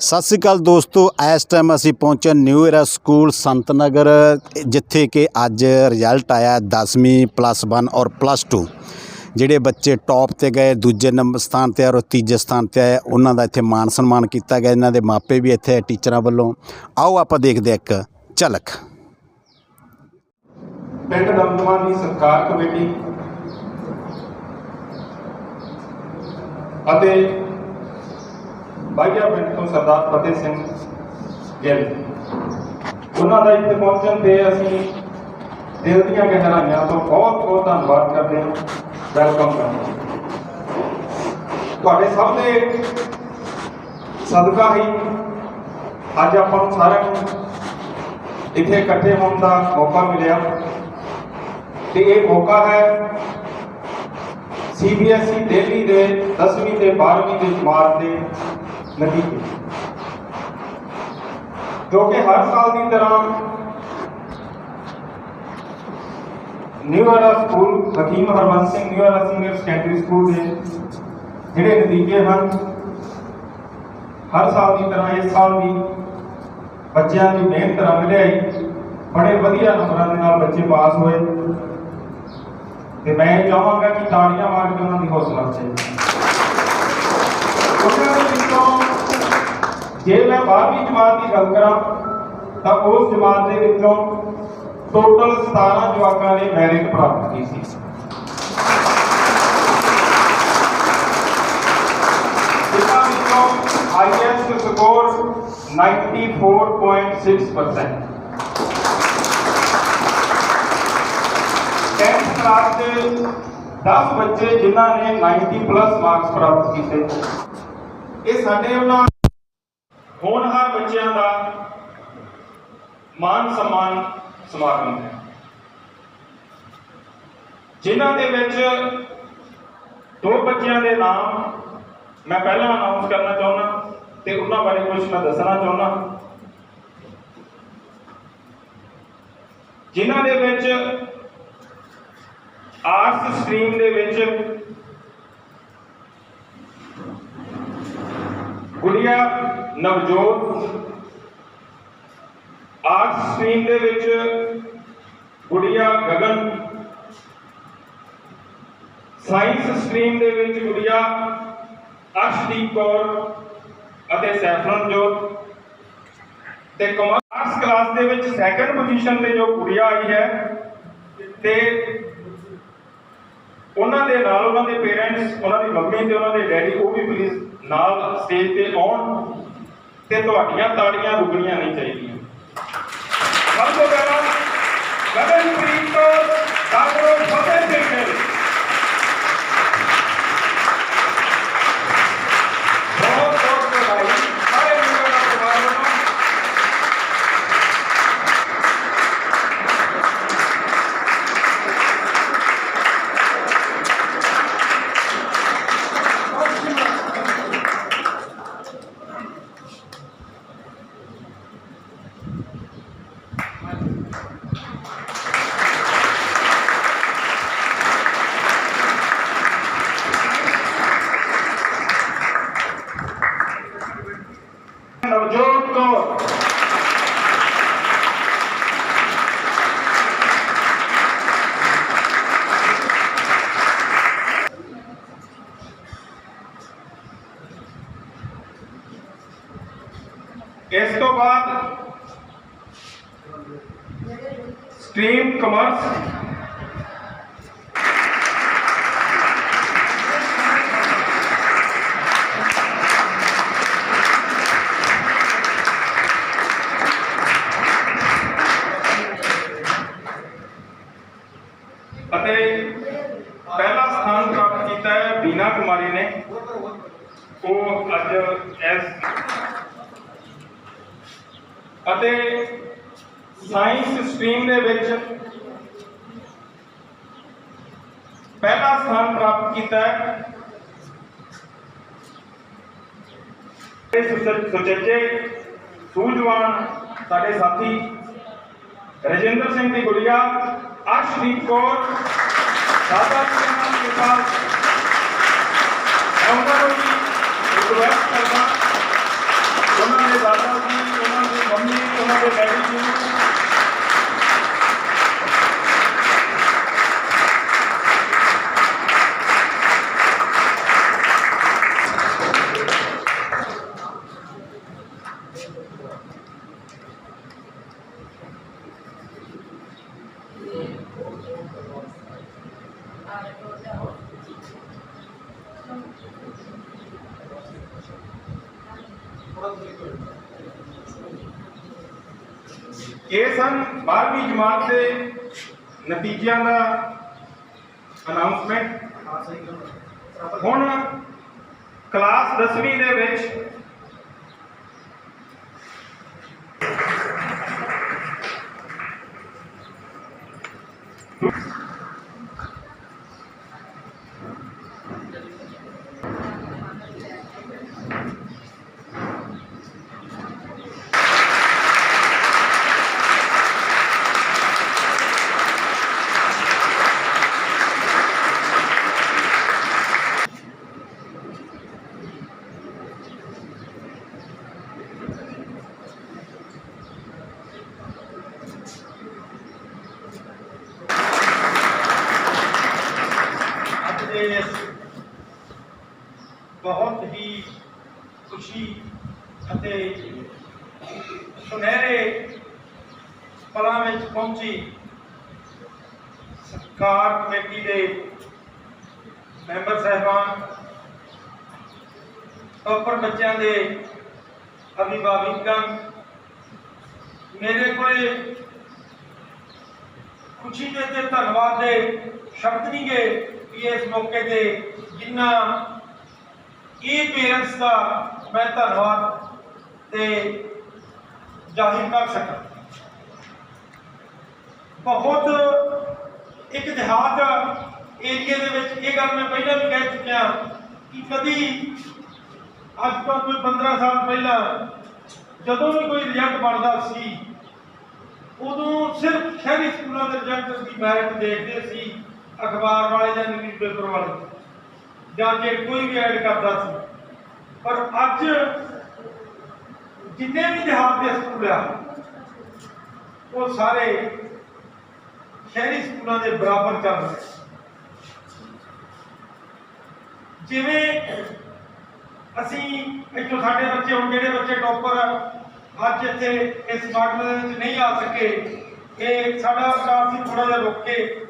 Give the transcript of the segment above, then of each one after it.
ਸਤਿ ਸ੍ਰੀ ਅਕਾਲ ਦੋਸਤੋ, ਇਸ ਟਾਈਮ ਅਸੀਂ ਪਹੁੰਚੇ ਨਿਊ ਏਰਾ ਸਕੂਲ ਸੰਤ ਨਗਰ, ਜਿੱਥੇ ਕਿ ਅੱਜ ਰਿਜ਼ਲਟ ਆਇਆ 10ਵੀਂ ਪਲੱਸ 1 ਔਰ ਪਲੱਸ 2 ਜਿਹੜੇ ਬੱਚੇ ਟੌਪ ਤੇ ਗਏ, ਦੂਜੇ ਨੰਬਰ ਸਥਾਨ ਤੇ ਔਰ ਤੀਜੇ ਸਥਾਨ ਤੇ ਆਏ, ਉਹਨਾਂ ਦਾ ਇੱਥੇ ਮਾਣ ਸਨਮਾਨ ਕੀਤਾ ਗਿਆ। ਇਹਨਾਂ ਦੇ ਮਾਪੇ ਵੀ ਇੱਥੇ ਟੀਚਰਾਂ ਵੱਲੋਂ। ਆਓ ਆਪਾਂ ਦੇਖਦੇ ਹਾਂ ਇੱਕ ਝਲਕ। ਪਿੰਡ ਦਮਦਮਾ ਦੀ ਸਰਕਾਰ ਕਮੇਟੀ ਅਤੇ ਬਾਈਆ ਪਿੰਡ ਤੋਂ ਸਰਦਾਰ ਫਤਿਹ ਸਿੰਘ ਗਿੱਲ। ਉਹਨਾਂ ਦਾ ਇੱਥੇ ਪਹੁੰਚਣ ਤੇ ਅਸੀਂ ਦਿਲ ਦੀਆਂ ਗਹਿਰਾਈਆਂ ਤੋਂ ਬਹੁਤ ਬਹੁਤ ਧੰਨਵਾਦ ਕਰਦੇ ਹਾਂ। ਵੈਲਕਮ ਕਰਦੇ ਹਾਂ ਤੁਹਾਡੇ ਸਭ ਦੇ ਸਦਕਾ ਹੀ ਅੱਜ ਆਪਾਂ ਨੂੰ ਸਾਰਿਆਂ ਨੂੰ ਇੱਥੇ ਇਕੱਠੇ ਹੋਣ ਦਾ ਮੌਕਾ ਮਿਲਿਆ। ਤੇ ਇਹ ਮੌਕਾ ਹੈ ਸੀਬੀਐਸਈ ਦਿੱਲੀ ਦੇ 10ਵੀਂ ਤੇ 12ਵੀਂ ਦੇ ਜਮਾਤ ਦੇ ਨਤੀਜੇ ਜੋ ਕਿ ਹਰ ਸਾਲ ਦੀ ਤਰ੍ਹਾਂ new school Hakim Harman Singh new senior secondary school ਦੇ ਜਿਹੜੇ ਨਤੀਜੇ ਹਨ, ਹਰ ਸਾਲ ਦੀ ਤਰ੍ਹਾਂ ਇਸ ਸਾਲ ਵੀ ਬੱਚਿਆਂ ਦੀ ਮਿਹਨਤ ਰੰਗ ਲਿਆਈ। ਬੜੇ ਵਧੀਆ ਨੰਬਰਾਂ ਦੇ ਨਾਲ ਬੱਚੇ ਪਾਸ ਹੋਏ। ਤੇ ਮੈਂ ਇਹ ਚਾਹਾਂਗਾ ਕਿ ਤਾੜੀਆਂ ਮਾਰ ਕੇ ਉਹਨਾਂ ਦੀ ਹੌਸਲਾ ਅਫਜ਼ਾਈ ਉਹਨਾਂ ਦੇ ਵਿੱਚੋਂ ਜੇ ਮੈਂ 12ਵੀਂ ਜਮਾਤ ਦੀ ਗੱਲ ਕਰਾਂ, ਤਾਂ ਉਸ ਜਮਾਤ ਦੇ ਵਿੱਚੋਂ ਟੋਟਲ 17 ਜਵਾਕਾਂ ਨੇ ਮੈਰਿਟ ਪ੍ਰਾਪਤ ਕੀਤੀ ਸੀ। ਜਿਨ੍ਹਾਂ ਵਿੱਚੋਂ ਹਾਈਐਸਟ ਸਕੋਰ 94.6% 10th ਕਲਾਸ ਦੇ 10 ਬੱਚੇ ਜਿਨ੍ਹਾਂ ਨੇ 90 ਪਲੱਸ ਮਾਰਕਸ ਪ੍ਰਾਪਤ ਕੀਤੇ। ਇਹ ਸਾਡੇ ਉਹਨਾਂ ਹੋਣਹਾਰ ਬੱਚਿਆਂ ਦਾ ਮਾਨ ਸਨਮਾਨ ਸਮਾਗਮ ਹੈ। ਜਿਨ੍ਹਾਂ ਦੇ ਵਿੱਚ ਦੋ ਬੱਚਿਆਂ ਦੇ ਨਾਮ ਮੈਂ ਪਹਿਲਾਂ ਅਨਾਉਂਸ ਕਰਨਾ ਚਾਹੁੰਦਾ ਤੇ ਉਹਨਾਂ ਬਾਰੇ ਕੁਝ ਮੈਂ ਦੱਸਣਾ ਚਾਹੁੰਦਾ। ਜਿਨ੍ਹਾਂ ਦੇ ਵਿੱਚ ਆਰਟਸ ਸਟਰੀਮ ਦੇ ਵਿੱਚ ਗੁੜੀਆ ਨਵਜੋਤ ਆਰਟਸ ਸਟਰੀਮ ਦੇ ਵਿੱਚ ਗੁੜੀਆ ਗਗਨ ਸਾਇੰਸ ਸਟਰੀਮ ਦੇ ਵਿੱਚ ਗੁੜੀਆ ਅਰਸ਼ਦੀਪ ਕੌਰ ਅਤੇ ਸੈਫਰਨਜੋਤ ਤੇ ਕਮਰਸ ਕਲਾਸ ਦੇ ਵਿੱਚ ਸੈਕੰਡ ਪੋਜੀਸ਼ਨ ਤੇ ਜੋ ਗੁੜੀਆ ਆਈ ਹੈ ਤੇ ਉਹਨਾਂ ਦੇ ਨਾਲ ਉਹਨਾਂ ਦੇ ਪੇਰੈਂਟਸ ਉਹਨਾਂ ਦੀ ਮੰਮੀ ਤੇ ਉਹਨਾਂ ਦੇ ਡੈਡੀ, ਉਹ ਵੀ ਪਲੀਜ਼ ਨਾਲ ਸਟੇਜ ਤੇ ਆਉਣ। ਤੇ ਤੁਹਾਡੀਆਂ ਤਾੜੀਆਂ ਰੁਕਣੀਆਂ ਨਹੀਂ ਚਾਹੀਦੀਆਂ। ਸਭ ਤੋਂ ਪਹਿਲਾਂ ਗਗਨਪ੍ਰੀਤ ਕੌਰ ਡਾਕਟਰ ਫਤਿਹ ਬਾਅਦ ਸਟ੍ਰੀਮ ਕਮਰਸ ਅਤੇ ਪਹਿਲਾ ਸਥਾਨ ਪ੍ਰਾਪਤ ਕੀਤਾ ਹੈ ਬੀਨਾ ਕੁਮਾਰੀ ਨੇ ਉਹ ਅੱਜ ਐਸ ਅਤੇ ਸਾਇੰਸ ਸਟਰੀਮ ਦੇ ਵਿੱਚ ਪਹਿਲਾ ਸਥਾਨ ਪ੍ਰਾਪਤ ਕੀਤਾ ਹੈ। ਸੁਚੱਜੇ ਸੂਝਵਾਨ ਸਾਡੇ ਸਾਥੀ ਰਜਿੰਦਰ ਸਿੰਘ ਦੀ ਗੁੜੀਆ, ਅਰਸ਼ਦੀਪ ਕੌਰ ਸਾਦਾ ਸਿੰਘ ਦੇ ਸਾਥ ਉਹਨਾਂ ਨੂੰ ਰਿਕਵੈਸਟ ਕਰਦਾ। ਉਹਨਾਂ ਦੇ ਦਾਦਾ ਜੀ, ਉਹਨਾਂ ਦੀ ਮੰਮੀ, ਉਹਨਾਂ ਦੇ ਡੈਡੀ ਜੀ ਨੂੰ ਇਹ ਸਨ 12ਵੀਂ ਜਮਾਤ ਦੇ ਨਤੀਜਿਆਂ ਦਾ ਅਨਾਉਂਸਮੈਂਟ ਹੁਣ ਕਲਾਸ 10ਵੀਂ ਦੇ ਵਿੱਚ ਅੱਜ ਦੇ ਇਸ ਬਹੁਤ ਹੀ ਖੁਸ਼ੀ ਅਤੇ ਸੁਨਹਿਰੇ ਪਲਾਂ ਵਿੱਚ ਪਹੁੰਚੀ ਸਰਕਾਰ ਕਮੇਟੀ ਦੇ ਮੈਂਬਰ ਸਾਹਿਬਾਨ ਟੋਪਰ ਬੱਚਿਆਂ ਦੇ ਅਭਿਭਾਵਕਾਂ, ਮੇਰੇ ਕੋਲੇ ਖੁਸ਼ੀ ਦੇ ਤੇ ਧੰਨਵਾਦ ਦੇ ਸ਼ਬਦ ਨਹੀਂ ਗਏ। ਕਿ ਇਸ ਮੌਕੇ ਤੇ ਜਿੰਨਾ ਇਹ ਪੇਰੈਂਟਸ ਦਾ ਮੈਂ ਧੰਨਵਾਦ ਤੇ ਜ਼ਾਹਿਰ ਕਰ ਸਕਾਂ। ਬਹੁਤ ਇੱਕ ਦਿਹਾਤ ਏਰੀਏ ਦੇ ਵਿੱਚ ਇਹ ਗੱਲ ਮੈਂ ਪਹਿਲਾਂ ਵੀ ਕਹਿ ਚੁੱਕਿਆ ਕਿ ਕਦੀ ਅੱਜ ਤੋਂ ਕੋਈ 15 ਸਾਲ ਪਹਿਲਾਂ ਜਦੋਂ ਵੀ ਕੋਈ ਰਿਜ਼ਲਟ ਬਣਦਾ ਸੀ, ਉਦੋਂ ਸਿਰਫ ਸ਼ਹਿਰੀ ਸਕੂਲਾਂ ਦੇ ਰਿਜ਼ਲਟ ਦੀ ਮੈਰਿਟ ਦੇਖਦੇ ਸੀ। ਅਖਬਾਰ ਵਾਲੇ ਜਾਂ ਨਿਊਜ਼ਪੇਪਰ ਵਾਲੇ, ਜਾਂ ਜੇ ਕੋਈ ਵੀ ਐਡ ਕਰਦਾ ਸੀ। ਪਰ ਅੱਜ ਜਿੰਨੇ ਵੀ ਦੇਹਾਤ ਦੇ ਸਕੂਲ ਆ, ਉਹ ਸਾਰੇ ਸ਼ਹਿਰੀ ਸਕੂਲਾਂ ਦੇ ਬਰਾਬਰ ਚੱਲ ਰਹੇ ਜਿਵੇਂ ਅਸੀਂ ਇੱਥੋਂ ਸਾਡੇ ਬੱਚੇ, ਹੁਣ ਜਿਹੜੇ ਬੱਚੇ ਟੌਪਰ ਅੱਜ ਇੱਥੇ ਇਸ ਸਮਾਗਮ ਦੇ ਵਿੱਚ ਨਹੀਂ ਆ ਸਕੇ, ਇਹ ਸਾਡਾ ਵਿਚਾਰ ਸੀ ਥੋੜਾ ਜਿਹਾ ਰੁਕ ਕੇ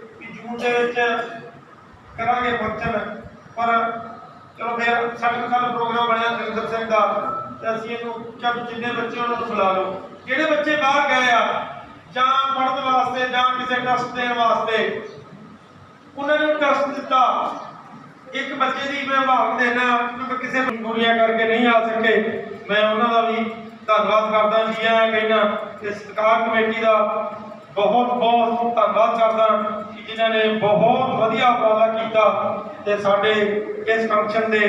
ਕਿ ਵਿੱਚ ਕਰਾਂਗੇ ਫੰਕਸ਼ਨ, ਪਰ ਚਲੋ ਫਿਰ ਸਾਡੇ ਕੋਲ ਪ੍ਰੋਗਰਾਮ ਬਣਿਆ ਨਰਿੰਦਰ ਸਿੰਘ ਦਾ, ਤੇ ਅਸੀਂ ਇਹਨੂੰ ਚੱਲ ਜਿੰਨੇ ਬੱਚੇ ਉਹਨਾਂ ਨੂੰ ਬੁਲਾ ਲਓ ਜਿਹੜੇ ਬੱਚੇ ਬਾਹਰ ਗਏ ਆ? ਜਾਂ ਪੜ੍ਹਨ ਵਾਸਤੇ, ਜਾਂ ਕਿਸੇ ਟੈਸਟ ਦੇਣ ਵਾਸਤੇ? ਉਹਨਾਂ ਨੇ ਟੈਸਟ ਦਿੱਤਾ। ਇੱਕ ਬੱਚੇ ਦੀ ਮੈਂ ਭਾਗ ਦੇਣਾ ਕਿ ਕਿਸੇ ਮਜਬੂਰੀਆਂ ਕਰਕੇ ਨਹੀਂ ਆ ਸਕੇ। ਮੈਂ ਉਹਨਾਂ ਦਾ ਵੀ ਧੰਨਵਾਦ ਕਰਦਾ, ਜੀ ਆ ਕਹਿਣਾ ਤੇ ਸਤਿਕਾਰ ਕਮੇਟੀ ਦਾ ਬਹੁਤ ਬਹੁਤ ਧੰਨਵਾਦ ਕਰਦਾ। ਜਿਨ੍ਹਾਂ ਨੇ ਬਹੁਤ ਵਧੀਆ ਉਪਰਾਲਾ ਕੀਤਾ ਤੇ ਸਾਡੇ ਇਸ ਫੰਕਸ਼ਨ ਦੇ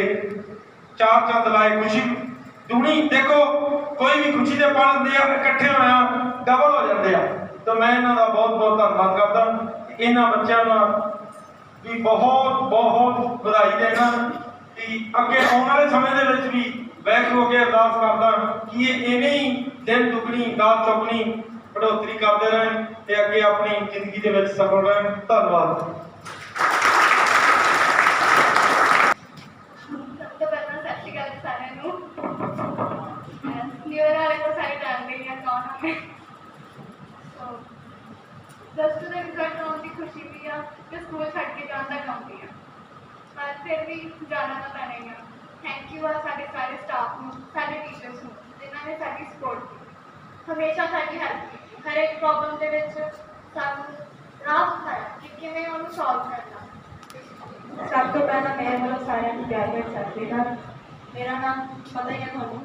ਚਾਰ ਚੰਦ ਲਾਏ ਖੁਸ਼ੀ। ਦੁਣੀ ਦੇਖੋ, ਕੋਈ ਵੀ ਖੁਸ਼ੀ ਦੇ ਪਲ ਹੁੰਦੇ ਆ, ਇਕੱਠੇ ਹੋਇਆ ਡਬਲ ਹੋ ਜਾਂਦੇ ਆ। ਤਾਂ ਮੈਂ ਇਹਨਾਂ ਦਾ ਬਹੁਤ ਬਹੁਤ ਧੰਨਵਾਦ ਕਰਦਾ। ਇਹਨਾਂ ਬੱਚਿਆਂ ਦਾ ਵੀ ਬਹੁਤ ਬਹੁਤ ਵਧਾਈ ਦੇਣਾ ਕਿ ਅੱਗੇ ਆਉਣ ਵਾਲੇ ਸਮੇਂ ਦੇ ਵਿੱਚ ਵੀ ਬੈਠ ਹੋ ਕੇ ਅਰਦਾਸ ਕਰਦਾ ਕਿ ਇਹ ਐਵੇਂ ਹੀ ਦਿਨ ਦੁਗਣੀ, ਰਾਤ ਚੌਗਣੀ ਬੜੋਤਰੀ ਕਰਦੇ ਰਹਿਣ ਤੇ ਅੱਗੇ ਆਪਣੀ ਜ਼ਿੰਦਗੀ ਦੇ ਵਿੱਚ ਸਫਲ ਰਹਿਣ। ਧੰਨਵਾਦ। ਸਭ ਤੋਂ ਪਹਿਲਾਂ ਸਤਿ ਸ਼੍ਰੀ ਅਕਾਲ ਜੀ ਸਾਰਿਆਂ ਨੂੰ। ਨਿਊ ਇਅਰ ਵਾਲੇ ਤਾਂ ਸਾਰੇ ਜਾਣਦੇ ਹੀ ਆ ਕੌਣ ਹੈ ਸੋ ਦਸ ਦੇ ਰਿਜ਼ਲਟ ਆਉਣ ਦੀ ਖੁਸ਼ੀ ਵੀ ਆ ਤੇ ਸਕੂਲ ਛੱਡ ਕੇ ਜਾਣ ਦਾ ਗਮ ਵੀ ਆ। ਪਰ ਫਿਰ ਵੀ ਜਾਣਾ ਤਾਂ ਪੈਣਾ ਹੀ ਆ। ਥੈਂਕ ਯੂ ਆ ਸਾਡੇ ਸਾਰੇ ਸਟਾਫ ਨੂੰ, ਸਾਡੇ ਟੀਚਰਸ ਨੂੰ, ਜਿਨ੍ਹਾਂ ਨੇ ਸਾਡੀ ਸਪੋਰਟ ਕੀਤੀ। ਹਮੇਸ਼ਾ ਸਾਡੀ ਹੈਲਪ ਕੀਤੀ। ਹਰ ਇੱਕ ਪ੍ਰੋਬਲਮ ਦੇ ਵਿੱਚ ਸਾਨੂੰ ਰਾਹ ਦਿਖਾਇਆ ਕਿ ਕਿਵੇਂ ਉਹਨੂੰ ਸੋਲਵ ਕਰਨਾ। ਸਭ ਤੋਂ ਪਹਿਲਾਂ ਮੇਰੇ ਵੱਲੋਂ ਸਾਰਿਆਂ ਨੂੰ ਪਿਆਰ ਭਰੀ ਸਤਿ ਸ਼੍ਰੀ ਅਕਾਲ। ਮੇਰਾ ਨਾਮ ਪਤਾ ਹੀ ਹੈ ਤੁਹਾਨੂੰ।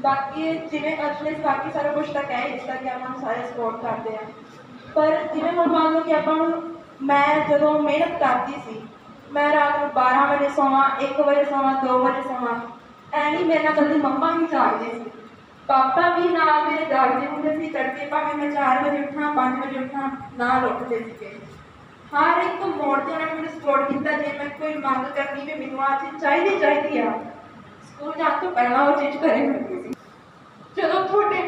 ਬਾਕੀ ਜਿਵੇਂ ਅਰਸ਼ਨੇਸ ਬਾਕੀ ਸਾਰਾ ਕੁਝ ਤਾਂ ਹੀ ਦਿੱਤਾ ਕਿ ਆਪਾਂ ਨੂੰ ਸਾਰੇ ਸਪੋਰਟ ਕਰਦੇ ਆ। ਪਰ ਜਿਵੇਂ ਹੁਣ ਮੰਨ ਲਓ ਕਿ ਆਪਾਂ ਨੂੰ ਮੈਂ ਜਦੋਂ ਮਿਹਨਤ ਕਰਦੀ ਸੀ ਮੈਂ ਰਾਤ ਨੂੰ 12 ਵਜੇ ਸੌਵਾਂ 1 ਵਜੇ ਸੌਵਾਂ 2 ਵਜੇ ਸੌਵਾਂ ਐ ਨਹੀਂ ਮੇਰੇ ਨਾਲ ਕਦੀ ਮੰਮਾ ਵੀ ਜਾਗਦੇ ਸੀ। ਪਾਪਾ ਵੀ ਨਾਲ ਮੇਰੇ ਜਾਗਦੇ ਹੁੰਦੇ ਸੀ ਤੜਕੇ ਭਾਵੇਂ ਮੈਂ 4 ਵਜੇ ਉੱਠਾਂ 5 ਵਜੇ ਉੱਠਾਂ, ਨਾਲ ਉੱਠਦੇ ਸੀਗੇ। ਹਰ ਇੱਕ ਮੋੜ ਤੇ ਉਹਨਾਂ ਨੇ ਮੈਨੂੰ ਸਪੋਰਟ ਕੀਤਾ ਜੇ ਮੈਂ ਕੋਈ ਮੰਗ ਕਰਦੀ ਵੀ ਮੈਨੂੰ ਆ ਚੀਜ਼ ਚਾਹੀਦੀ ਚਾਹੀਦੀ ਆ। ਸਕੂਲ ਜਾਣ ਤੋਂ ਪਹਿਲਾਂ ਉਹ ਚੀਜ਼ ਕਰੇ ਹੁੰਦੀ ਸੀ। ਜਦੋਂ ਤੁਹਾਡੇ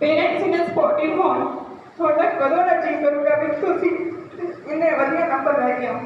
ਪੇਰੈਂਟਸ ਇਨ ਸਪੋਰਟਿਵ ਹੋਣ, ਤੁਹਾਡਾ ਕਦੋਂ ਅਚੀਵ ਕਰੂਗਾ ਵੀ ਤੁਸੀਂ ਇੰਨੇ ਵਧੀਆ ਨੰਬਰ ਲੈ ਕੇ ਆਓ?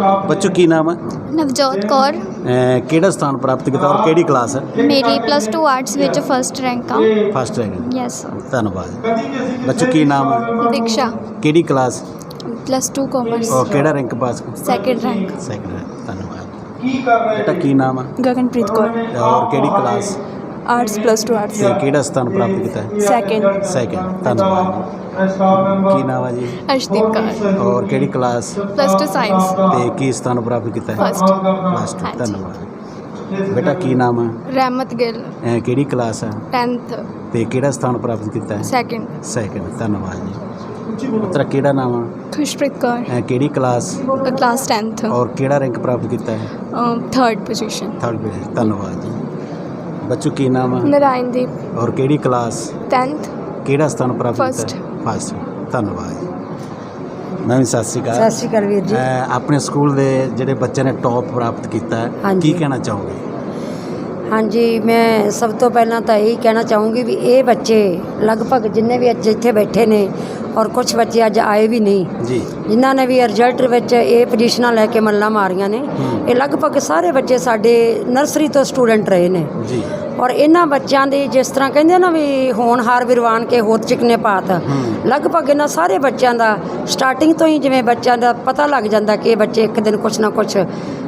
ਬੱਚੋ ਕੀ ਨਾਮ ਹੈ? ਨਵਜੋਤ ਕੌਰ। ਅਹ ਕਿਹੜਾ ਸਥਾਨ ਪ੍ਰਾਪਤ ਕੀਤਾ ਔਰ ਕਿਹੜੀ ਕਲਾਸ ਹੈ? ਮੇਰੀ ਪਲੱਸ 2 ਆਰਟਸ ਵਿੱਚ ਫਰਸਟ ਰੈਂਕ ਆ। ਫਸਟ ਰੈਂਕ ਯੈਸ ਧੰਨਵਾਦ। ਬੱਚੋ ਕੀ ਨਾਮ ਹੈ? ਦੀਕਸ਼ਾ। ਕਿਹੜੀ ਕਲਾਸ? ਪਲੱਸ 2 ਕਾਮਰਸ ਔਰ ਕਿਹੜਾ ਰੈਂਕ ਪਾਸ? ਸੈਕਿੰਡ ਰੈਂਕ ਸੈਕੰਡ ਰੈਂਕ ਧੰਨਵਾਦ। ਕੀ ਕਰ ਰਹੇ ਬੇਟਾ ਕੀ ਨਾਮ ਹੈ? ਗਗਨਪ੍ਰੀਤ ਕੌਰ। ਔਰ ਕਿਹੜੀ ਕਲਾਸ? ਆਰਟਸ ਪਲੱਸ 2 ਆਰਟਸ ਤੇ ਕਿਹੜਾ ਸਥਾਨ ਪ੍ਰਾਪਤ ਕੀਤਾ ਹੈ? ਸੈਕਿੰਡ ਸੈਕੰਡ ਧੰਨਵਾਦ। ਸਟਾਫ ਮੈਂਬਰ ਕੀ ਨਾਮ ਹੈ ਜੀ? ਅਰਸ਼ਦੀਪ ਕੌਰ। ਔਰ ਕਿਹੜੀ ਕਲਾਸ ਪਲੱਸ 2 ਸਾਇੰਸ ਤੇ ਕੀ ਸਥਾਨ ਪ੍ਰਾਪਤ ਕੀਤਾ ਹੈ? First. ਪਲੱਸ ਟੂ ਹਾਂਜੀ। ਧੰਨਵਾਦ। ਬੇਟਾ ਕੀ ਨਾਮ ਹੈ ਰਹਿਮਤ ਗਿੱਲ। ਅਹ ਕਿਹੜੀ ਕਲਾਸ ਹੈ 10th ਤੇ ਕਿਹੜਾ ਸਥਾਨ ਪ੍ਰਾਪਤ ਕੀਤਾ ਹੈ? ਸੈਕਿੰਡ ਸੈਕੰਡ ਧੰਨਵਾਦ ਜੀ। ਪੁੱਤਰਾ ਕਿਹੜਾ ਨਾਮ ਹੈ ਖੁਸ਼ਪ੍ਰੀਤ ਕੌਰ। ਅਹ ਕਿਹੜੀ ਕਲਾਸ ਕਲਾਸ 10th ਔਰ ਕਿਹੜਾ ਰੈਂਕ ਪ੍ਰਾਪਤ ਕੀਤਾ ਹੈ? ਥਰਡ ਪੋਜੀਸ਼ਨ ਥਰਡ ਪੋਜੀਸ਼ਨ ਧੰਨਵਾਦ ਜੀ। ਬੱਚੋ ਕੀ ਨਾਮ ਹੈ ਨਰਾਇਣਦੀਪ। ਔਰ ਕਿਹੜੀ ਕਲਾਸ? 10th ਕਿਹੜਾ ਸਥਾਨ ਪ੍ਰਾਪਤ. ਕੀਤਾ? ਫਸਟ ਧੰਨਵਾਦ ਜੀ। ਮੈਂ ਵੀ ਸਤਿ ਸ਼੍ਰੀ ਅਕਾਲ। ਸਤਿ ਸ਼੍ਰੀ ਅਕਾਲ ਵੀਰ ਜੀ। ਅਹ ਆਪਣੇ ਸਕੂਲ ਦੇ ਜਿਹੜੇ ਬੱਚੇ ਨੇ ਟੌਪ ਪ੍ਰਾਪਤ ਕੀਤਾ ਹੈ ਹਾਂਜੀ। ਕੀ ਕਹਿਣਾ ਚਾਹੋਗੇ? ਹਾਂਜੀ ਮੈਂ ਸਭ ਤੋਂ ਪਹਿਲਾਂ ਤਾਂ ਇਹੀ ਕਹਿਣਾ ਚਾਹੂੰਗੀ ਵੀ ਇਹ ਬੱਚੇ ਲਗਭਗ ਜਿੰਨੇ ਵੀ ਅੱਜ ਇੱਥੇ ਬੈਠੇ ਨੇ ਔਰ ਕੁਝ ਬੱਚੇ ਅੱਜ ਆਏ ਵੀ ਨਹੀਂ। ਜੀ। ਜਿਨ੍ਹਾਂ ਨੇ ਵੀ ਰਿਜ਼ਲਟ ਵਿੱਚ ਇਹ ਪੋਜੀਸ਼ਨਾਂ ਲੈ ਕੇ ਮੱਲਾਂ ਮਾਰੀਆਂ ਨੇ। ਇਹ ਲਗਭਗ ਸਾਰੇ ਬੱਚੇ ਸਾਡੇ ਨਰਸਰੀ ਤੋਂ ਸਟੂਡੈਂਟ ਰਹੇ ਨੇ। ਜੀ। ਔਰ ਇਹਨਾਂ ਬੱਚਿਆਂ ਦੀ ਜਿਸ ਤਰ੍ਹਾਂ ਕਹਿੰਦੇ ਨਾ ਵੀ ਹੋਣਹਾਰ ਵਿਰਵਾਨ ਕੇ ਹੋਤ ਚਿਕਨੇ ਪਾਤ। ਲਗਭਗ ਇਹਨਾਂ ਸਾਰੇ ਬੱਚਿਆਂ ਦਾ ਸਟਾਰਟਿੰਗ ਤੋਂ ਹੀ ਜਿਵੇਂ ਬੱਚਿਆਂ ਦਾ ਪਤਾ ਲੱਗ ਜਾਂਦਾ ਕਿ ਇਹ ਬੱਚੇ ਇੱਕ ਦਿਨ ਕੁਛ ਨਾ ਕੁਛ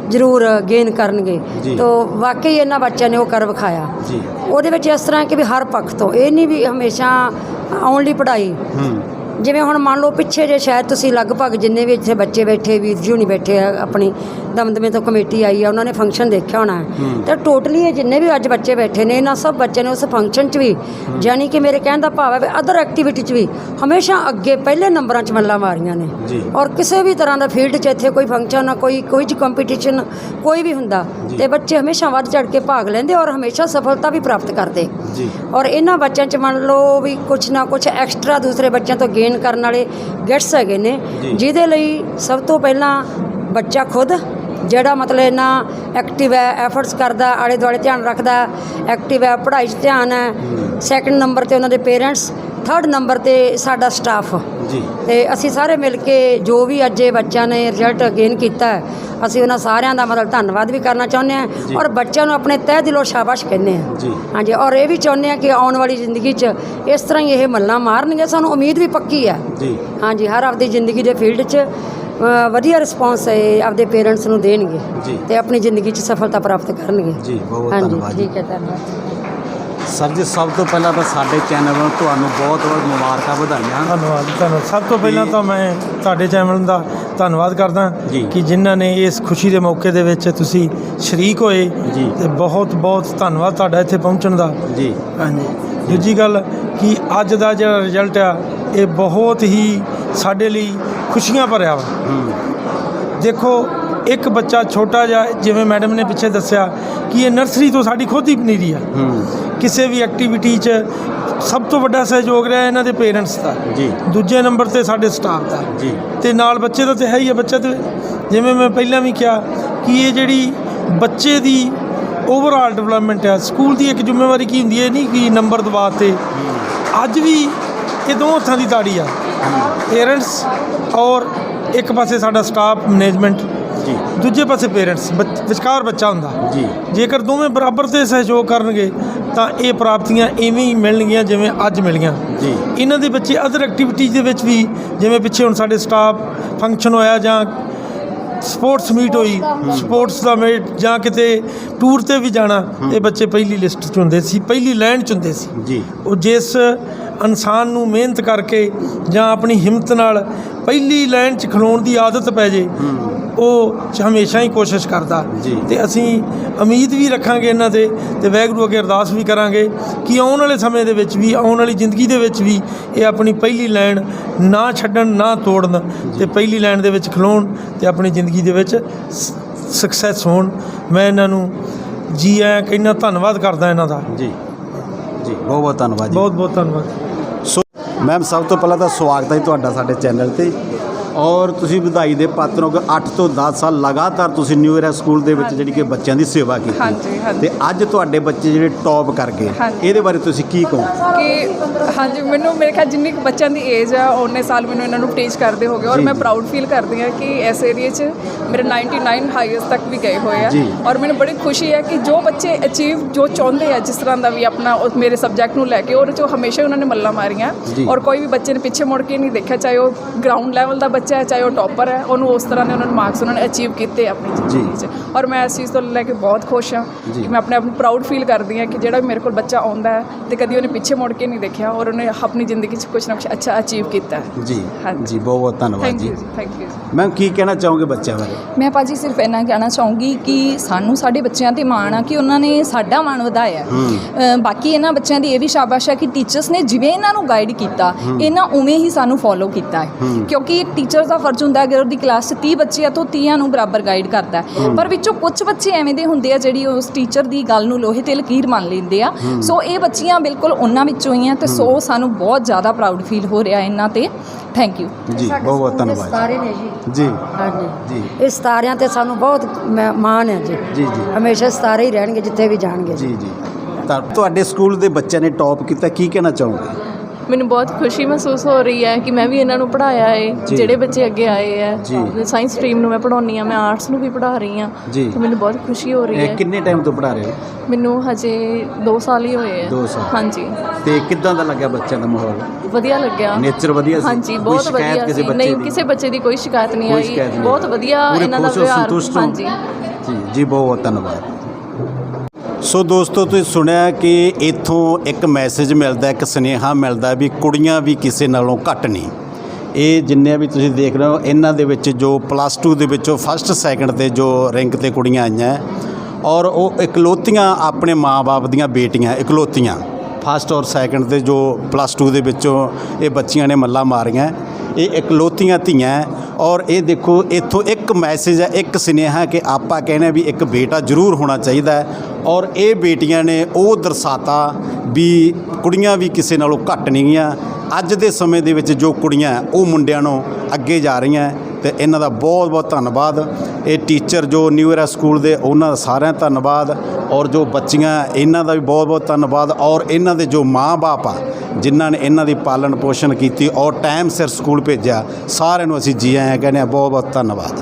ਜ਼ਰੂਰ ਗੇਨ ਕਰਨਗੇ। ਤੋ ਵਾਕਈ ਇਹਨਾਂ ਬੱਚਿਆਂ ਨੇ ਉਹ ਕਰ ਵਿਖਾਇਆ। ਉਹਦੇ ਵਿੱਚ ਇਸ ਤਰ੍ਹਾਂ ਕਿ ਵੀ ਹਰ ਪੱਖ ਤੋਂ ਇਹ ਨਹੀਂ ਵੀ ਹਮੇਸ਼ਾ ਓਨਲੀ ਪੜ੍ਹਾਈ। ਹੂੰ। ਜਿਵੇਂ ਹੁਣ ਮੰਨ ਲਓ ਪਿੱਛੇ ਜੇ ਸ਼ਾਇਦ ਤੁਸੀਂ ਲਗਭਗ ਜਿੰਨੇ ਵੀ ਇੱਥੇ ਬੱਚੇ ਬੈਠੇ ਵੀਰ ਜੀ ਹੁਣੀ ਬੈਠੇ ਆ ਆਪਣੀ ਦਮਦਮੇ ਤੋਂ ਕਮੇਟੀ ਆਈ ਆ ਉਹਨਾਂ ਨੇ ਫੰਕਸ਼ਨ ਦੇਖਿਆ ਹੋਣਾ ਹੈ। ਤੇ ਟੋਟਲੀ ਇਹ ਜਿੰਨੇ ਵੀ ਅੱਜ ਬੱਚੇ ਬੈਠੇ ਨੇ ਇਹਨਾਂ ਸਭ ਬੱਚਿਆਂ ਨੇ ਉਸ ਫੰਕਸ਼ਨ 'ਚ ਵੀ ਯਾਨੀ ਕਿ ਮੇਰੇ ਕਹਿਣ ਦਾ ਭਾਵ ਹੈ ਵੀ ਅਦਰ ਐਕਟੀਵਿਟੀ 'ਚ ਵੀ ਹਮੇਸ਼ਾ ਅੱਗੇ ਪਹਿਲੇ ਨੰਬਰਾਂ 'ਚ ਮੱਲਾਂ ਮਾਰੀਆਂ ਨੇ। ਔਰ ਕਿਸੇ ਵੀ ਤਰ੍ਹਾਂ ਦਾ ਫੀਲਡ 'ਚ ਇੱਥੇ ਕੋਈ ਫੰਕਸ਼ਨ ਕੋਈ ਕੋਈ ਚ ਕੰਪੀਟੀਸ਼ਨ ਕੋਈ ਵੀ ਹੁੰਦਾ। ਤੇ ਬੱਚੇ ਹਮੇਸ਼ਾ ਵੱਧ ਚੜ ਕੇ ਭਾਗ ਲੈਂਦੇ ਔਰ ਹਮੇਸ਼ਾ ਸਫਲਤਾ ਵੀ ਪ੍ਰਾਪਤ ਕਰਦੇ ਔਰ ਇਹਨਾਂ ਬੱਚਿਆਂ 'ਚ ਮੰਨ ਲਓ ਵੀ ਕੁਛ ਨਾ ਕੁਛ ਐਕਸਟਰਾ ਦੂਸਰੇ ਬੱਚਿਆਂ ਤੋਂ ਗੇਨ ਕਰਨ ਵਾਲੇ ਗੈਟਸ ਹੈਗੇ ਨੇ। ਜਿਹਦੇ ਲਈ ਸਭ ਤੋਂ ਪਹਿਲਾਂ ਬੱਚਾ ਖੁਦ ਜਿਹੜਾ ਮਤਲਬ ਇਹਨਾਂ ਐਕਟਿਵ ਹੈ ਐਫਰਟਸ ਕਰਦਾ ਆਲੇ ਦੁਆਲੇ ਧਿਆਨ ਰੱਖਦਾ ਐਕਟਿਵ ਹੈ ਪੜ੍ਹਾਈ 'ਚ ਧਿਆਨ ਹੈ ਸੈਕੰਡ ਨੰਬਰ ਤੇ ਉਹਨਾਂ ਦੇ ਪੇਰੈਂਟਸ ਥਰਡ ਨੰਬਰ ਤੇ ਸਾਡਾ ਸਟਾਫ ਜੀ। ਤੇ ਅਸੀਂ ਸਾਰੇ ਮਿਲ ਕੇ ਜੋ ਵੀ ਅੱਜ ਇਹ ਬੱਚਿਆਂ ਨੇ ਰਿਜ਼ਲਟ ਗੇਨ ਕੀਤਾ ਹੈ, ਅਸੀਂ ਉਹਨਾਂ ਸਾਰਿਆਂ ਦਾ ਮਤਲਬ ਧੰਨਵਾਦ ਵੀ ਕਰਨਾ ਚਾਹੁੰਦੇ ਹਾਂ। ਔਰ ਬੱਚਿਆਂ ਨੂੰ ਆਪਣੇ ਤਹਿ ਦਿਲੋਂ ਸ਼ਾਬਾਸ਼ ਕਹਿੰਦੇ ਹਾਂ। ਜੀ। ਹਾਂਜੀ ਔਰ ਇਹ ਵੀ ਚਾਹੁੰਦੇ ਹਾਂ ਕਿ ਆਉਣ ਵਾਲੀ ਜ਼ਿੰਦਗੀ 'ਚ ਇਸ ਤਰ੍ਹਾਂ ਹੀ ਇਹ ਮੱਲਾਂ ਮਾਰਨਗੇ ਸਾਨੂੰ ਉਮੀਦ ਵੀ ਪੱਕੀ ਹੈ। ਜੀ। ਹਾਂਜੀ ਹਰ ਆਪਦੀ ਜ਼ਿੰਦਗੀ ਦੇ ਫੀਲਡ 'ਚ ਵਧੀਆ ਰਿਸਪੌਂਸ ਇਹ ਆਪਦੇ ਪੇਰੈਂਟਸ ਨੂੰ ਦੇਣਗੇ। ਤੇ ਆਪਣੀ ਜ਼ਿੰਦਗੀ 'ਚ ਸਫਲਤਾ ਪ੍ਰਾਪਤ ਕਰਨਗੇ। ਜੀ ਬਹੁਤ ਧੰਨਵਾਦ ਠੀਕ ਹੈ ਧੰਨਵਾਦ। ਸਰ ਜੀ ਸਭ ਤੋਂ ਪਹਿਲਾਂ ਤਾਂ ਸਾਡੇ ਚੈਨਲ ਨੂੰ ਤੁਹਾਨੂੰ ਬਹੁਤ ਬਹੁਤ ਮੁਬਾਰਕਾਂ ਵਧਾਈਆਂ। ਧੰਨਵਾਦ ਧੰਨਵਾਦ। ਸਭ ਤੋਂ ਪਹਿਲਾਂ ਤਾਂ ਮੈਂ ਤੁਹਾਡੇ ਚੈਨਲ ਦਾ ਧੰਨਵਾਦ ਕਰਦਾ ਜੀ। ਕਿ ਜਿਨ੍ਹਾਂ ਨੇ ਇਸ ਖੁਸ਼ੀ ਦੇ ਮੌਕੇ ਦੇ ਵਿੱਚ ਤੁਸੀਂ ਸ਼ਰੀਕ ਹੋਏ ਜੀ। ਤੇ ਬਹੁਤ ਬਹੁਤ ਧੰਨਵਾਦ ਤੁਹਾਡਾ ਇੱਥੇ ਪਹੁੰਚਣ ਦਾ। ਜੀ। ਹਾਂਜੀ। ਦੂਜੀ ਗੱਲ ਕਿ ਅੱਜ ਦਾ ਜਿਹੜਾ ਰਿਜ਼ਲਟ ਆ ਇਹ ਬਹੁਤ ਹੀ ਸਾਡੇ ਲਈ ਖੁਸ਼ੀਆਂ ਭਰਿਆ ਵਾ। ਹੂੰ। ਦੇਖੋ ਇੱਕ ਬੱਚਾ ਛੋਟਾ ਜਿਹਾ ਜਿਵੇਂ ਮੈਡਮ ਨੇ ਪਿੱਛੇ ਦੱਸਿਆ ਕਿ ਇਹ ਨਰਸਰੀ ਤੋਂ ਸਾਡੀ ਖੁਦ ਹੀ ਪਨੀਰੀ ਆ। ਹੂੰ। ਕਿਸੇ ਵੀ ਐਕਟੀਵਿਟੀ 'ਚ ਸਭ ਤੋਂ ਵੱਡਾ ਸਹਿਯੋਗ ਰਿਹਾ ਇਹਨਾਂ ਦੇ ਪੇਰੈਂਟਸ ਦਾ। ਜੀ। ਦੂਜੇ ਨੰਬਰ ਤੇ ਸਾਡੇ ਸਟਾਫ ਦਾ। ਜੀ। ਤੇ ਨਾਲ ਬੱਚੇ ਦਾ ਤੇ ਹੈ ਹੀ ਹੈ ਬੱਚਾ ਤੇ ਜਿਵੇਂ ਮੈਂ ਪਹਿਲਾਂ ਵੀ ਕਿਹਾ ਕਿ ਇਹ ਜਿਹੜੀ ਬੱਚੇ ਦੀ ਓਵਰਆਲ ਡਿਵੈਲਪਮੈਂਟ ਹੈ ਸਕੂਲ ਦੀ ਇੱਕ ਜ਼ਿੰਮੇਵਾਰੀ ਕੀ ਹੁੰਦੀ ਹੈ ਨਹੀਂ ਕਿ ਨੰਬਰ ਦਵਾ ਤੇ। ਅੱਜ ਵੀ ਇਹ ਦੋ ਹੱਥਾਂ ਦੀ ਤਾੜੀ ਆ। ਪੇਰੈਂਟਸ ਔਰ ਇੱਕ ਪਾਸੇ ਸਾਡਾ ਸਟਾਫ ਮੈਨੇਜਮੈਂਟ ਜੀ। ਦੂਜੇ ਪਾਸੇ ਪੇਰੈਂਟਸ ਵਿਚਕਾਰ ਬੱਚਾ ਹੁੰਦਾ। ਜੀ। ਜੇਕਰ ਦੋਵੇਂ ਬਰਾਬਰ ਤੇ ਸਹਿਯੋਗ ਕਰਨਗੇ ਤਾਂ ਇਹ ਪ੍ਰਾਪਤੀਆਂ ਐਵੇਂ ਹੀ ਮਿਲਣਗੀਆਂ ਜਿਵੇਂ ਅੱਜ ਮਿਲੀਆਂ। ਜੀ। ਇਹਨਾਂ ਦੇ ਬੱਚੇ ਅਦਰ ਐਕਟੀਵਿਟੀਜ਼ ਦੇ ਵਿੱਚ ਵੀ ਜਿਵੇਂ ਪਿੱਛੇ ਹੁਣ ਸਾਡੇ ਸਟਾਫ ਫੰਕਸ਼ਨ ਹੋਇਆ ਜਾਂ ਸਪੋਰਟਸ ਮੀਟ ਹੋਈ ਸਪੋਰਟਸ ਦਾ ਮੀਟ ਜਾਂ ਕਿਤੇ ਟੂਰ ਤੇ ਵੀ ਜਾਣਾ ਇਹ ਬੱਚੇ ਪਹਿਲੀ ਲਿਸਟ 'ਚ ਹੁੰਦੇ ਸੀ ਪਹਿਲੀ ਲਾਈਨ 'ਚ ਹੁੰਦੇ ਸੀ। ਜੀ। ਉਹ ਜਿਸ ਇਨਸਾਨ ਨੂੰ ਮਿਹਨਤ ਕਰਕੇ ਜਾਂ ਆਪਣੀ ਹਿੰਮਤ ਨਾਲ ਪਹਿਲੀ ਲਾਈਨ 'ਚ ਖਲੋਣ ਦੀ ਆਦਤ ਪੈ ਜੇ ਉਹ ਹਮੇਸ਼ਾ ਹੀ ਕੋਸ਼ਿਸ਼ ਕਰਦਾ। ਤੇ ਅਸੀਂ ਉਮੀਦ ਵੀ ਰੱਖਾਂਗੇ ਇਹਨਾਂ ਤੇ ਤੇ ਵਾਹਿਗੁਰੂ ਅੱਗੇ ਅਰਦਾਸ ਵੀ ਕਰਾਂਗੇ ਕਿ ਆਉਣ ਵਾਲੇ ਸਮੇਂ ਦੇ ਵਿੱਚ ਵੀ ਆਉਣ ਵਾਲੀ ਜ਼ਿੰਦਗੀ ਦੇ ਵਿੱਚ ਵੀ ਇਹ ਆਪਣੀ ਪਹਿਲੀ ਲਾਈਨ ਨਾ ਛੱਡਣ ਨਾ ਤੋੜਨ ਤੇ ਪਹਿਲੀ ਲਾਈਨ ਦੇ ਵਿੱਚ ਖਲੋਣ ਤੇ ਆਪਣੀ ਜ਼ਿੰਦਗੀ ਦੇ ਵਿੱਚ ਸਕਸੈਸ ਹੋਣ। ਮੈਂ ਇਹਨਾਂ ਨੂੰ ਜੀ ਆਇਆਂ ਕਹਿੰਦਾ ਧੰਨਵਾਦ ਕਰਦਾ ਇਹਨਾਂ ਦਾ। ਜੀ। ਜੀ ਬਹੁਤ ਬਹੁਤ ਧੰਨਵਾਦ ਜੀ। ਬਹੁਤ ਬਹੁਤ ਧੰਨਵਾਦ। ਸੋ ਮੈਮ ਸਭ ਤੋਂ ਪਹਿਲਾਂ ਤਾਂ ਸਵਾਗਤ ਹੈ ਤੁਹਾਡਾ ਸਾਡੇ ਚੈਨਲ ਤੇ। ਔਰ ਤੁਸੀਂ ਵਧਾਈ ਦੇ ਪਾਤਰ ਹੋ ਕਿ 8 ਤੋਂ 10 ਸਾਲ ਲਗਾਤਾਰ ਤੁਸੀਂ ਨਿਊ ਏਰਾ ਸਕੂਲ ਦੇ ਵਿੱਚ ਜਿਹੜੀ ਕਿ ਬੱਚਿਆਂ ਦੀ ਸੇਵਾ ਕੀਤੀ ਹਾਂਜੀ, ਹਾਂਜੀ। ਤੇ ਅੱਜ ਤੁਹਾਡੇ ਬੱਚੇ ਜਿਹੜੇ ਟੌਪ ਕਰ ਗਏ। ਇਹਦੇ ਬਾਰੇ ਤੁਸੀਂ ਕੀ ਕਹੋ ਕਿ ਹਾਂਜੀ ਮੈਨੂੰ ਮੇਰੇ ਖਿਆਲ ਜਿੰਨੀ ਕੁ ਬੱਚਿਆਂ ਦੀ ਏਜ ਆ ਉਹਨੇ ਸਾਲ ਮੈਨੂੰ ਇਹਨਾਂ ਨੂੰ ਟੀਚ ਕਰਦੇ ਹੋ ਗਏ ਔਰ ਮੈਂ। ਪ੍ਰਾਊਡ ਫੀਲ ਕਰਦੀ ਹਾਂ ਕਿ ਇਸ ਏਰੀਏ 'ਚ ਮੇਰੇ 99 ਹਾਈਐਸਟ ਤੱਕ ਵੀ ਗਏ ਹੋਏ ਆ। ਔਰ ਮੈਨੂੰ ਬੜੀ ਖੁਸ਼ੀ ਹੈ ਕਿ ਜੋ ਬੱਚੇ ਅਚੀਵ ਜੋ ਚਾਹੁੰਦੇ ਆ ਜਿਸ ਤਰ੍ਹਾਂ ਦਾ ਵੀ ਆਪਣਾ ਉਸ ਮੇਰੇ ਸਬਜੈਕਟ ਨੂੰ ਲੈ ਕੇ ਉਹਦੇ 'ਚੋਂ ਹਮੇਸ਼ਾ ਉਹਨਾਂ ਨੇ ਮੱਲਾਂ ਮਾਰੀਆਂ। ਔਰ ਕੋਈ ਵੀ ਬੱਚੇ ਨੇ ਪਿੱਛੇ ਮੁੜ ਕੇ ਨਹੀਂ ਦੇਖਿਆ ਚਾਹੇ ਉਹ ਗਰਾਊਂਡ ਲੈਵਲ ਦਾ ਬੱਚਾ ਹੈ ਚਾਹੇ ਉਹ ਟੌਪਰ ਹੈ ਉਹਨੂੰ ਉਸ ਤਰ੍ਹਾਂ ਦੇ ਉਹਨਾਂ ਨੇ ਮਾਰਕਸ ਉਹਨਾਂ ਨੇ ਅਚੀਵ ਕੀਤੇ ਆਪਣੀ ਜ਼ਿੰਦਗੀ 'ਚ। ਔਰ ਮੈਂ ਇਸ ਚੀਜ਼ ਤੋਂ ਲੈ ਕੇ ਬਹੁਤ ਖੁਸ਼ ਹਾਂ। ਕਿ ਮੈਂ ਆਪਣੇ ਆਪ ਨੂੰ ਪ੍ਰਾਊਡ ਫੀਲ ਕਰਦੀ ਹਾਂ ਕਿ ਜਿਹੜਾ ਵੀ ਮੇਰੇ ਕੋਲ ਬੱਚਾ ਆਉਂਦਾ ਹੈ ਤੇ ਕਦੀ ਉਹਨੇ ਪਿੱਛੇ ਮੁੜ ਕੇ ਨਹੀਂ ਦੇਖਿਆ ਔਰ ਉਹਨੇ ਆਪਣੀ ਜ਼ਿੰਦਗੀ 'ਚ ਕੁਝ ਨਾ ਕੁਝ ਅੱਛਾ ਅਚੀਵ ਕੀਤਾ ਹੈ। ਜੀ। ਜੀ ਬਹੁਤ ਬਹੁਤ ਧੰਨਵਾਦ ਥੈਂਕ ਜੀ। ਥੈਂਕ ਯੂ ਮੈਮ ਕੀ ਕਹਿਣਾ ਚਾਹੋਗੇ ਬੱਚਿਆਂ ਬਾਰੇ? ਮੈਂ ਭਾਜੀ ਸਿਰਫ ਇੰਨਾ ਕਹਿਣਾ ਚਾਹੂੰਗੀ ਕਿ ਸਾਨੂੰ ਸਾਡੇ ਬੱਚਿਆਂ ਤੇ ਮਾਣ ਆ ਕਿ ਉਹਨਾਂ ਨੇ ਸਾਡਾ ਮਾਣ ਵਧਾਇਆ ਬਾਕੀ ਇਹਨਾਂ ਬੱਚਿਆਂ ਦੀ ਇਹ ਵੀ ਸ਼ਾਬਾਸ਼ ਹੈ ਕਿ ਟੀਚਰਸ ਨੇ ਜਿਵੇਂ ਇਹਨਾਂ ਨੂੰ ਗਾਈਡ ਕੀਤਾ ਇਹਨਾਂ ਉਵੇਂ ਹੀ ਸਾਨੂੰ ਫੋਲੋ ਕੀਤਾ ਹੈ। ਕਿਉਂਕਿ ਇੱਕ ਟੀਚਰ ਦਾ ਫਰਜ਼ ਹੁੰਦਾ ਹੈ ਅਗਰ ਉਹਦੀ ਕਲਾਸ 'ਚ 30 ਬੱਚੇ ਆ ਤਾਂ ਉਹ 30 ਨੂੰ ਬਰਾਬਰ ਗਾਈਡ ਕਰਦਾ ਪਰ ਵਿੱਚੋਂ ਕੁਝ ਬੱਚੇ ਐਵੇਂ ਦੇ ਹੁੰਦੇ ਆ ਜਿਹੜੀ ਉਸ ਟੀਚਰ ਦੀ ਗੱਲ ਨੂੰ ਲੋਹੇ ਤੇ ਲਕੀਰ ਮੰਨ ਲੈਂਦੇ ਆ। ਸੋ ਇਹ ਬੱਚੀਆਂ ਬਿਲਕੁਲ ਉਹਨਾਂ ਵਿੱਚੋਂ ਹੀ ਆ ਤੇ ਸੋ ਸਾਨੂੰ ਬਹੁਤ ਜ਼ਿਆਦਾ ਪ੍ਰਾਊਡ ਫੀਲ ਹੋ ਰਿਹਾ ਇਹਨਾਂ ਤੇ। ਥੈਂਕ ਯੂ ਜੀ ਬਹੁਤ ਬਹੁਤ ਧੰਨਵਾਦ। ਸਾਰੇ ਨੇ ਜੀ। ਜੀ। ਹਾਂਜੀ। ਜੀ। ਇਹ ਸਤਾਰਿਆਂ ਤੇ ਸਾਨੂੰ ਬਹੁਤ ਮਾਣ ਹੈ ਜੀ। ਜੀ ਜੀ। ਹਮੇਸ਼ਾ ਸਤਾਰੇ ਹੀ ਰਹਿਣਗੇ ਜਿੱਥੇ ਵੀ ਜਾਣਗੇ ਜੀ। ਜੀ ਤੁਹਾਡੇ ਸਕੂਲ ਦੇ ਬੱਚਿਆਂ ਨੇ ਟੌਪ ਕੀਤਾ ਕੀ ਕਹਿਣਾ ਚਾਹੋਗੇ? ਮੈਨੂੰ ਬਹੁਤ ਖੁਸ਼ੀ ਮਹਿਸੂਸ ਹੋ ਰਹੀ ਹੈ ਕਿ ਮੈਂ ਵੀ ਇਹਨਾਂ ਨੂੰ ਪੜਾਇਆ ਹੈ ਜੀ। ਜਿਹੜੇ ਬੱਚੇ ਅੱਗੇ ਆਏ ਹੈ। ਸਾਇੰਸ ਸਟਰੀਮ ਨੂੰ ਮੈਂ ਪੜਾਉਣੀ ਆ ਮੈਂ ਆਰਟਸ ਨੂੰ ਵੀ ਪੜ੍ਹਾ ਰਹੀ ਜੀ। ਤੇ ਮੈਨੂੰ ਬਹੁਤ ਖੁਸ਼ੀ ਹੋ ਰਹੀ ਹੈ ਕਿੰਨੇ ਟਾਈਮ ਤੋਂ ਪੜ੍ਹਾ ਰਹੇ ਹੋ ਮੈਨੂੰ ਹਜੇ 2 ਸਾਲ ਹੀ ਹੋਏ ਸਾਲ। ਹਾਂਜੀ ਤੇ ਕਿੱਦਾਂ ਦਾ ਲੱਗਿਆ ਬੱਚਿਆਂ ਦਾ ਮਾਹੌਲ ਵਧੀਆ ਲੱਗਿਆ ਨੇਚਰ ਵਧੀਆ ਸੀ ਹਾਂਜੀ ਬਹੁਤ ਵਧੀਆ ਕਿਸੇ ਸੀ ਬੱਚੇ ਨਹੀਂ ਦੀ? ਕਿਸੇ ਬੱਚੇ ਦੀ ਕੋਈ ਸ਼ਿਕਾਇਤ ਨਹੀਂ ਆਈ ਬਹੁਤ। ਵਧੀਆ ਇਹਨਾਂ ਦਾ ਵਿਵਹਾਰ? ਹਾਂਜੀ ਜੀ ਜੀ ਬਹੁਤ ਧੰਨਵਾਦ ਸੋ ਦੋਸਤੋ, ਤੁਸੀਂ ਸੁਣਿਆ ਕਿ ਇੱਥੋਂ ਇੱਕ ਮੈਸੇਜ ਮਿਲਦਾ, ਇੱਕ ਸੁਨੇਹਾ ਮਿਲਦਾ ਵੀ ਕੁੜੀਆਂ ਵੀ ਕਿਸੇ ਨਾਲੋਂ ਘੱਟ ਨਹੀਂ ਇਹ ਜਿੰਨੇ ਵੀ ਤੁਸੀਂ ਦੇਖ ਰਹੇ ਹੋ, ਇਹਨਾਂ ਦੇ ਵਿੱਚ ਜੋ ਪਲੱਸ 2 ਦੇ ਵਿੱਚੋਂ ਫਸਟ ਸੈਕੰਡ ਤੇ ਜੋ ਰੈਂਕ ਤੇ ਕੁੜੀਆਂ ਆਈਆਂ, ਔਰ ਉਹ ਇਕਲੌਤੀਆਂ ਆਪਣੇ ਮਾਪੇ ਦੀਆਂ ਬੇਟੀਆਂ, ਇਕਲੌਤੀਆਂ। ਫਸਟ ਔਰ ਸੈਕੰਡ ਤੇ ਜੋ ਪਲੱਸ 2 ਦੇ ਵਿੱਚੋਂ ਇਹ ਬੱਚੀਆਂ ਨੇ ਮੱਲਾ ਮਾਰੀਆਂ, ਇਹ ਇਕਲੌਤੀਆਂ ਧੀਆਂ, ਔਰ ਇਹ ਦੇਖੋ, ਇੱਥੋਂ ਇੱਕ ਮੈਸੇਜ ਹੈ, ਇੱਕ ਸੁਨੇਹਾ ਕਿ ਆਪਾਂ ਕਹਿੰਦੇ ਹਾਂ ਵੀ ਇੱਕ ਬੇਟਾ ਜ਼ਰੂਰ ਹੋਣਾ ਚਾਹੀਦਾ ਔਰ ਇਹ ਬੇਟੀਆਂ ਨੇ ਉਹ ਦਰਸਾਤਾ ਵੀ ਕੁੜੀਆਂ ਵੀ ਕਿਸੇ ਨਾਲੋਂ ਘੱਟ ਨਹੀਂ ਗੀਆਂ ਅੱਜ ਦੇ ਸਮੇਂ ਦੇ ਵਿੱਚ ਜੋ ਕੁੜੀਆਂ ਉਹ ਮੁੰਡਿਆਂ ਨੂੰ ਅੱਗੇ ਜਾ ਰਹੀਆਂ ਹੈ ਤੇ ਇਹਨਾਂ ਦਾ ਬਹੁਤ ਬਹੁਤ ਧੰਨਵਾਦ। ਇਹ ਟੀਚਰ ਜੋ ਨਿਊ ਏਰਾ ਸਕੂਲ ਦੇ, ਉਹਨਾਂ ਦਾ ਸਾਰਿਆਂ ਦਾ ਧੰਨਵਾਦ। ਔਰ ਜੋ ਬੱਚੀਆਂ, ਇਹਨਾਂ ਦਾ ਵੀ ਬਹੁਤ ਬਹੁਤ ਧੰਨਵਾਦ। ਔਰ ਇਹਨਾਂ ਦੇ ਜੋ ਮਾਂ-ਬਾਪ ਆ, ਜਿਨ੍ਹਾਂ ਨੇ ਇਹਨਾਂ ਦੀ ਪਾਲਣ ਪੋਸ਼ਣ ਕੀਤੀ ਔਰ ਟਾਈਮ ਸਿਰ ਸਕੂਲ ਭੇਜਿਆ, ਸਾਰਿਆਂ ਨੂੰ ਅਸੀਂ ਜੀ ਆਇਆਂ, ਕਹਿੰਦੇ ਹਾਂ ਬਹੁਤ ਬਹੁਤ ਧੰਨਵਾਦ।